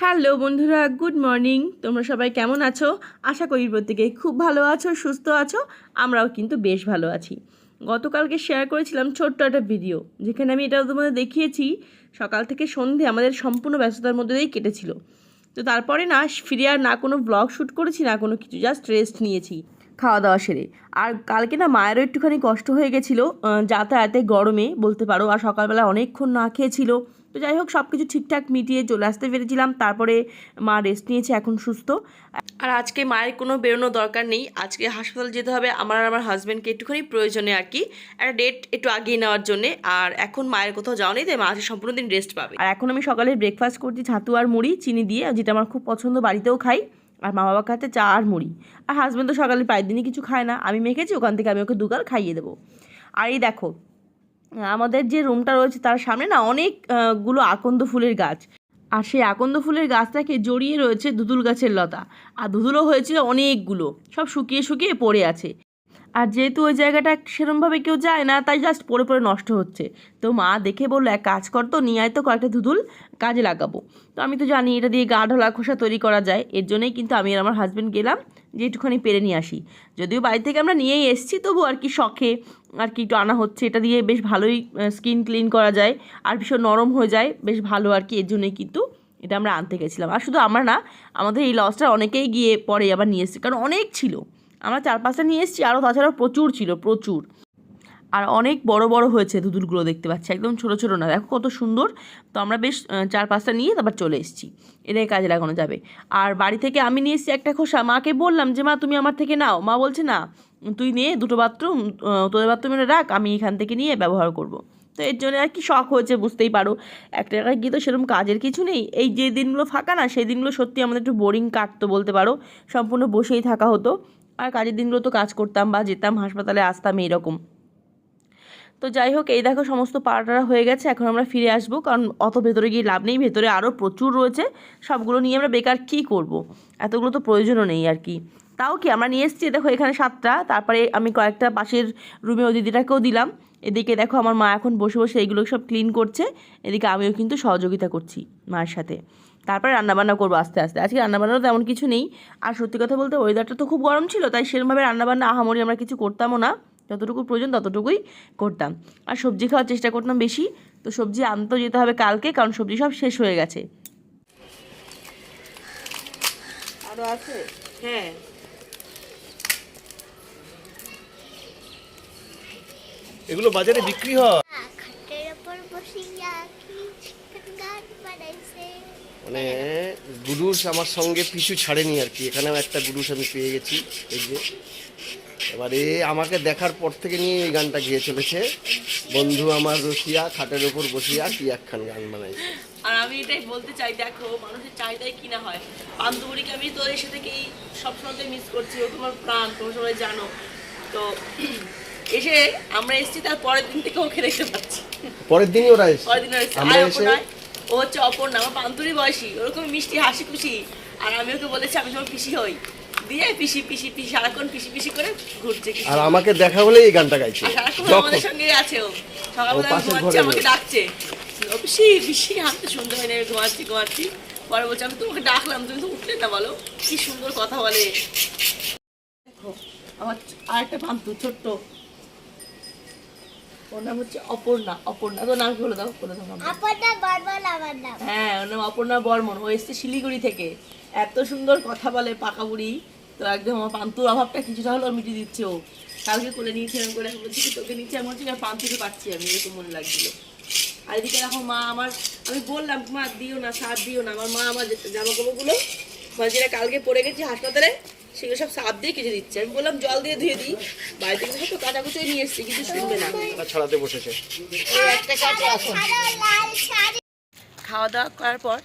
Hello বন্ধুরা, good morning. তোমরা সবাই কেমন আছো? আশা করি প্রত্যেকেই খুব ভালো আছো, সুস্থ আছো। আমরাও কিন্তু বেশ ভালো আছি। গতকালকে শেয়ার করেছিলাম ছোট্ট একটা ভিডিও যেখানে আমি এটা তোমাদের দেখিয়েছি। সকাল থেকে সন্ধে আমাদের সম্পূর্ণ ব্যস্ততার মধ্যে দিয়েই কেটেছিল। তো তারপরে না, ফিরে আর না কোনো ব্লগ শ্যুট করেছি, না কোনো কিছু জাস্ট রেস্ট নিয়েছি খাওয়া দাওয়া সেরে। আর কালকে না মায়েরও একটুখানি কষ্ট হয়ে গেছিল যাতায়াতে গরমে, বলতে পারো, আর সকালবেলা অনেকক্ষণ না খেয়েছিল। তো যাই হোক সব কিছু ঠিকঠাক মিটিয়ে চলে আসতে পেরেছিলাম। তারপরে মা রেস্ট নিয়েছে, এখন সুস্থ। আর আজকে মায়ের কোনো বেরোনোর দরকার নেই। আজকে হাসপাতাল যেতে হবে, আমার আর আমার হাজব্যান্ডকে একটুখানি প্রয়োজনে আর কি। একটা ডেট একটু আগিয়ে নেওয়ার জন্যে। আর এখন মায়ের কোথাও যাওয়া নেই, তাই মা আজকে সম্পূর্ণ দিন রেস্ট পাবে। আর এখন আমি সকালে ব্রেকফাস্ট করছি ছাতু আর মুড়ি, চিনি দিয়ে, যেটা আমার খুব পছন্দ, বাড়িতেও খাই। আর মা বাবা খাতে চা আর মুড়ি। আর হাজব্যান্ড তো সকালে প্রায় দিনই কিছু খায় না। আমি মেখেছি, ওখান থেকে আমি ওকে দুগাল খাইয়ে দেবো। আর এই দেখো আমাদের যে রুমটা রয়েছে তার সামনে না অনেক আহ, গুলো আকন্দ ফুলের গাছ। আর সেই আকন্দ ফুলের গাছটাকে জড়িয়ে রয়েছে দুদুল গাছের লতা। আর দুদুলও হয়েছিল অনেকগুলো সব শুকিয়ে শুকিয়ে পড়ে আছে। আর যেহেতু ওই জায়গাটা সেরমভাবে কেউ যায় না তাই জাস্ট পড়ে পড়ে নষ্ট হচ্ছে। তো মা দেখে বলল এক কাজ কর তো নিয়ে আয় তো কয়েকটা ধুদুল কাজে লাগাবো। তো আমি তো জানি এটা দিয়ে গা ঢোলা খোসা তৈরি করা যায় এর জন্যই কিন্তু আমি আর আমার হাজব্যান্ড গেলাম। যে একটুখানি পেরে নিয়ে আসি। যদিও বাড়ি থেকে আমরা নিয়েই এসেছি, তবু আর কি শখে, আর কি একটু আনা হচ্ছে। এটা দিয়ে বেশ ভালোই স্কিন ক্লিন করা যায়, আর ভীষণ নরম হয়ে যায়, বেশ ভালো আর কি। এর জন্যই কিন্তু এটা আমরা আনতে গেছিলাম। আর শুধু আমরা না, আমাদের এই লসটা অনেকেই গিয়ে পরে আবার নিয়ে এসেছি, কারণ অনেক ছিল। আমরা চার পাঁচটা নিয়ে এসেছি, আরও তাছাড়াও প্রচুর ছিল, প্রচুর। আর অনেক বড় বড় হয়েছে দুধুলগুলো দেখতে পাচ্ছি। একদম ছোট ছোট না। দেখো কত সুন্দর। তো আমরা বেশ চার পাঁচটা নিয়ে তারপর চলে এসেছি। এটাই কাজে লাগানো যাবে। আর বাড়ি থেকে আমি নিয়ে এসেছি একটা খোসা। মাকে বললাম যে, মা, তুমি আমার থেকে নাও। মা বলছে, না, তুই নিয়ে দুটো বাথরুম তোদের বাথরুমে রাখ, আমি এখান থেকে নিয়ে ব্যবহার করব। তো এর জন্য আর কি শখ হয়েছে, বুঝতেই পারো। একটা জায়গায় গিয়ে তো সেরকম কাজের কিছু নেই। এই যে দিনগুলো ফাঁকা না, সেই দিনগুলো সত্যি আমাদের একটু বোরিং কাটতো বলতে পারো। সম্পূর্ণ বসেই থাকা হতো। আর কাজের দিনগুলো তো কাজ করতাম বা যেতাম, হাসপাতালে আসতাম এইরকম। তো যাই হোক, এই দেখো সমস্ত পাড়াটারা হয়ে গেছে, এখন আমরা ফিরে আসব, কারণ অত ভেতরে গিয়ে লাভ নেই, ভেতরে আরও প্রচুর রয়েছে, সবগুলো নিয়ে আমরা বেকার কী করব। এতগুলো তো প্রয়োজনও নেই আর কি। তাও কি, আমরা নিয়ে এসেছি, দেখো এখানে সাতটা, তারপরে আমি কয়েকটা পাশের রুমে ওই দিদিটাকেও দিলাম, এদিকে দেখো আমার মা এখন বসে বসে এইগুলো সব ক্লিন করছে, এদিকে আমিও কিন্তু সহযোগিতা করছি মায়ের সাথে। তারপরে রান্নাবান্না করব আস্তে আস্তে, আজকে রান্নাবান্নারও তেমন কিছু নেই, আর সত্যি কথা বলতে ওয়েদারটা তো খুব গরম ছিল, তাই সেরকমভাবে রান্নাবান্না আহামরি আমরা কিছু করতামও না। যতটুকু প্রয়োজন ততটুকুই করতাম। আর সবজি খাওয়ার চেষ্টা করতাম বেশি। তো সবজি আনতেও যেতে হবে কালকে কারণ সবজি সব শেষ হয়ে গেছে। আরও আছে? হ্যাঁ। এগুলো বাজারে বিক্রি হয়? মানে গুডুস আমার সঙ্গে পিছু ছাড়েনি আর কি। এখানেও একটা গুডুস আমি পেয়ে গেছি এই যে। এবারে আমাকে দেখার পর থেকে নিয়ে এই গানটা গিয়ে চলেছে। বন্ধু আমার রসিয়া খাটের ওপর বসিয়া কি একখান গান বানাইছে আর আমি এটাই বলতে চাই দেখো মানুষের চাহিদাই কি না হয়? বান্ধবীকে আমি তো এসে থেকেই সবসময় মিস করছি ও তোমার প্রাণ তোমরা সবাই জানো। তো এসে আমরা এসেছি তার পরের দিন থেকে ওকে দেখতে পাচ্ছি। পরের দিনই ওরা এসছে। পরের দিন আমরা এসে ও হচ্ছে অপর্ণা আমার পান্তুরি বয়সী ওরকম মিষ্টি হাসি খুশি। আর আমি ওকে বলেছি আমি তোমার পিসি হই। দিয়ে পিসি পিসি পিসি সারাক্ষণ পিসি পিসি করে ঘুরছে আর আমাকে দেখা হলে এই গানটা গাইছে। সারাক্ষণ আমাদের সঙ্গে আছে ও। সকালবেলা ঘুমাচ্ছে আমাকে ডাকছে। ও পিসি পিসি হাঁটতে শুনতে হয় না আমি ঘুমাচ্ছি ঘুমাচ্ছি। পরে বলছে আমি তোমাকে ডাকলাম তুমি তো উঠলে না বলো। কি সুন্দর কথা বলে। দেখো আমার আরেকটা পান্তু ছোট্ট। ওর নাম হচ্ছে অপর্ণা অপর্ণা। তো নাম বলে দাও বলে দাও। আপনার বর্বল আমার নাম। হ্যাঁ ওর নাম অপর্ণা বর্মন। ও এসছে শিলিগুড়ি থেকে। এত সুন্দর কথা বলে পাকা বুড়ি। তো একদম আমার পান্তুর অভাবটা কিছুটা হলেও মিটিয়ে দিচ্ছে ও। কালকে কোলে নিয়েছি আমি করে বলছি কি তোকে নিচে আমার হচ্ছে পান্তুকে পাচ্ছি আমি এরকম মনে লাগছিল। আর এদিকে দেখো মা আমার আমি বললাম মা দিও না সার দিও না। আমার মা আমার জামা কাপড়গুলো মানে যেটা কালকে পড়ে গেছি হাসপাতালে সেগুলো সব সাপ দিয়ে কেটে দিচ্ছে। আমি বললাম জল দিয়ে ধুয়ে দিই। বাড়িতে থেকে হয়তো কাচাকুচি নিয়ে এসছি কিন্তু শুনবে না। ছড়াতে বসেছে। খাওয়া দাওয়া করার পর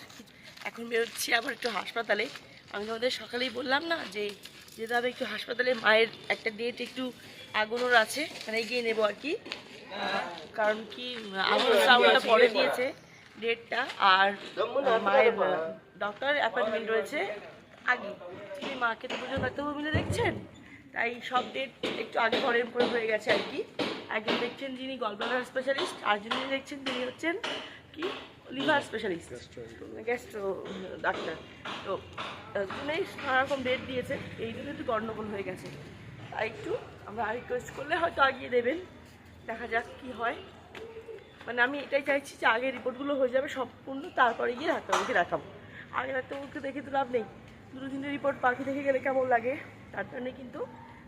এখন বেরোচ্ছি আবার একটু হাসপাতালে। আমি তোমাদের সকালেই বললাম না যে যেতে হবে একটু হাসপাতালে মায়ের একটা ডেট একটু আগুনোর আছে মানে গিয়ে নেব আর কি। কারণ কি আগুনটা পরে দিয়েছে ডেটটা আর মায়ের ডক্টর অ্যাপয়েন্টমেন্ট রয়েছে আগে। তুমি মাকে তো পুজো ডাক্তারবাবু মিলে দেখছেন? তাই সব ডেট একটু আগে পরের উপরে হয়ে গেছে আর কি। একজন দেখছেন যিনি গলব্লাডার স্পেশালিস্ট আর যিনি দেখছেন তিনি হচ্ছেন কি? লিভার স্পেশালিস্ট গ্যাস্ট্রো ডাক্তার তো তার জন্যই নানা রকম ডেট দিয়েছে এই জন্য একটু গণ্ডগোল হয়ে গেছে। তাই একটু আমরা রিকোয়েস্ট করলে হয়তো আগিয়ে দেবেন। দেখা যাক কি হয়। মানে আমি এটাই চাইছি যে আগে রিপোর্টগুলো হয়ে যাবে সম্পূর্ণ, তারপরে গিয়ে ডাক্তারবাবুকে দেখাবো। আগে রাখতে ডাক্তারবাবুকে দেখে তো লাভ নেই। দুটো তিনটে রিপোর্ট পাখি দেখে গেলে কেমন লাগে? তার জন্যে কিন্তু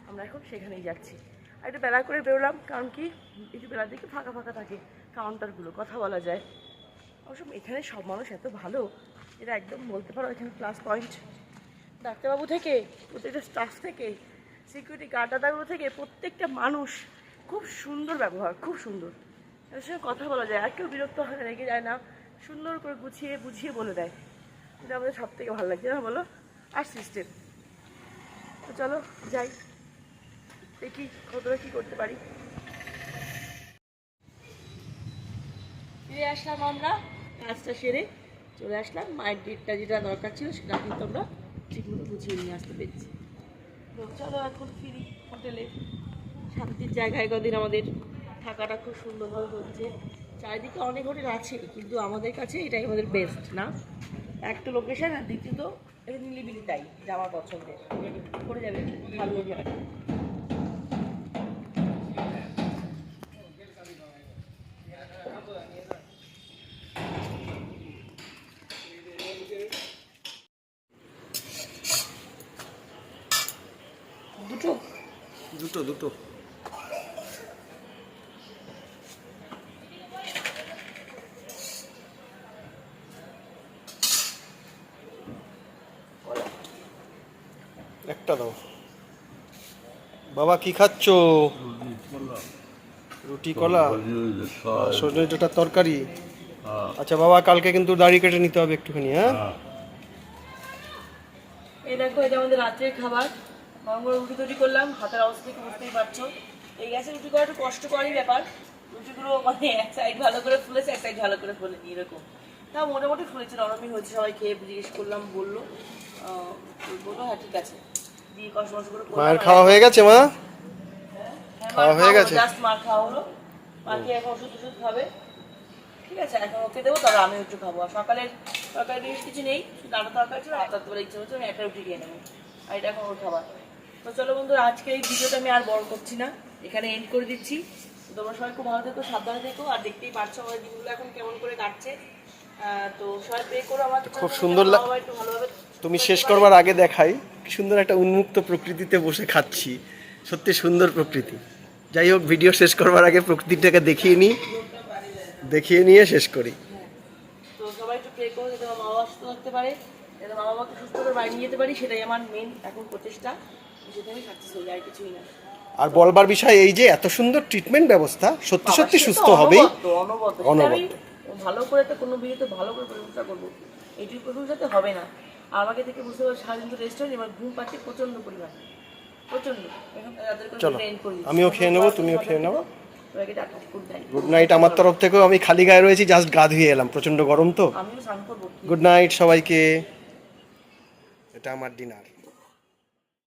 আমরা এখন সেখানেই যাচ্ছি। আর একটু বেলা করে বেরোলাম, কারণ কি? একটু বেলার দিকে ফাঁকা ফাঁকা থাকে কাউন্টারগুলো, কথা বলা যায়। অবশ্য এখানে সব মানুষ এত ভালো এটা একদম বলতে পারো এখানে প্লাস পয়েন্ট ডাক্তারবাবু থেকে, প্রত্যেকটা স্টাফ থেকে সিকিউরিটি গার্ড দাদাগুলো থেকে প্রত্যেকটা মানুষ খুব সুন্দর ব্যবহার, খুব সুন্দর। এদের সঙ্গে কথা বলা যায়, আর কেউ বিরক্ত হয় রেগে যায় না, সুন্দর করে গুছিয়ে বুঝিয়ে বলে দেয়। এটা আমাদের সব থেকে ভালো লাগছে না বলো? আর সিস্টেম তো চলো, যাই। দেখি কতটা কী করতে পারি। ফিরে আসলাম আমরা কাজটা সেরে চলে আসলাম। মায়ের ডেটটা যেটা দরকার ছিল, সেটা কিন্তু আমরা ঠিকমতো গুছিয়ে নিয়ে আসতে পেরেছি। চলো এখন ফিরি হোটেলে। শান্তির জায়গায় কদিন আমাদের থাকাটা খুব সুন্দরভাবে হচ্ছে। চারিদিকে অনেক হোটেল আছে, কিন্তু আমাদের কাছে এটাই আমাদের বেস্ট না? একটা লোকেশন আর দ্বিতীয়ত এটা নিলিবিলি তাই যা আমার পছন্দের। করে যাবে, ভালো জায়গা দুটো? দুটো দুটো। একটা দাও। বাবা, কি খাচ্ছ? রুটি, কলা? সজনে ডাঁটার তরকারি। আচ্ছা বাবা, কালকে কিন্তু দাড়ি কেটে নিতে হবে একটুখানি হ্যাঁ? এই দেখো এটা আমাদের রাত্রের খাবার। গরম রুটি তৈরি করলাম, হাতের অবস্থা থেকে বুঝতেই পারছ। এই গ্যাসে রুটি করা একটু কষ্টকরই ব্যাপার। রুটিগুলো মানে এক সাইড ভালো করে ফুলেছে, এক সাইড ভালো করে ফুলেনি, এরকম। তাও মোটামুটি ফুলেছে, নরমই হয়েছে সবাই খেয়ে জিজ্ঞেস করলাম, বলল। বলল হ্যাঁ ঠিক আছে। মায়ের খাওয়া হয়ে গেছে মা? হ্যাঁ, খাওয়া হয়ে গেছে? জাস্ট খাওয়া হলো। মাকে এখন ওষুধ ওষুধ খাবে। ঠিক আছে এখন ওকে দেবো তারপর আমি একটু খাব। আর সকালের তরকারি জিনিস কিছু নেই শুধু ডাটা তরকারি ছিল রাত রাত্রে ইচ্ছে হচ্ছে আমি একটা রুটি খেয়ে নেব। আর এটা এখন ওর খাবার। তো চলো বন্ধুরা আজকে এই ভিডিওটা আমি আর বড় করছি না। এখানে এন্ড করে দিচ্ছি। তোমরা সবাই খুব ভালো থেকো সাবধানে থেকো আর দেখতেই পারছ আমাদের দিনগুলো এখন কেমন করে কাটছে। তো সবাই প্রে করো আমার খুব সুন্দর একটু ভালোভাবে তুমি শেষ করবার আগে দেখাই কি সুন্দর একটা উন্মুক্ত প্রকৃতিতে বসে খাচ্ছি। সত্যি সুন্দর প্রকৃতি। যাই হোক ভিডিও শেষ করবার আগে প্রকৃতিটাকে দেখিয়ে নিই। দেখিয়ে নিয়ে শেষ করি। তো সবাই একটু প্রে করো যাতে বাবা সুস্থ থাকতে পারে যাতে মা বাবাকে সুস্থ করে বাড়ি নিয়ে যেতে পারি সেটাই আমার মেন এখন প্রচেষ্টা। সেটা আমি সাকসেস হই আর কিছুই না। আর বলবার বিষয় এই যে এত সুন্দর ট্রিটমেন্ট ব্যবস্থা সত্যি সত্যি সুস্থ হবেই অনবদ্য। আমি ভালো করে তো কোনো বিয়েতে ভালো করে প্রশংসা করব এইটুকু প্রশংসাতে হবে না। আমাকে থেকে বুঝতে পারছি সারাদিন তো রেস্ট হয়নি আমার ঘুম পাচ্ছে প্রচণ্ড পরিমাণ। প্রচণ্ড এখন চলো। আমিও খেয়ে নেব, তুমিও খেয়ে নেব। গুড নাইট আমার তরফ থেকেও আমি খালি গায়ে রয়েছি জাস্ট গা ধুয়ে এলাম প্রচণ্ড গরম তো। গুড নাইট সবাইকে। এটা আমার ডিনার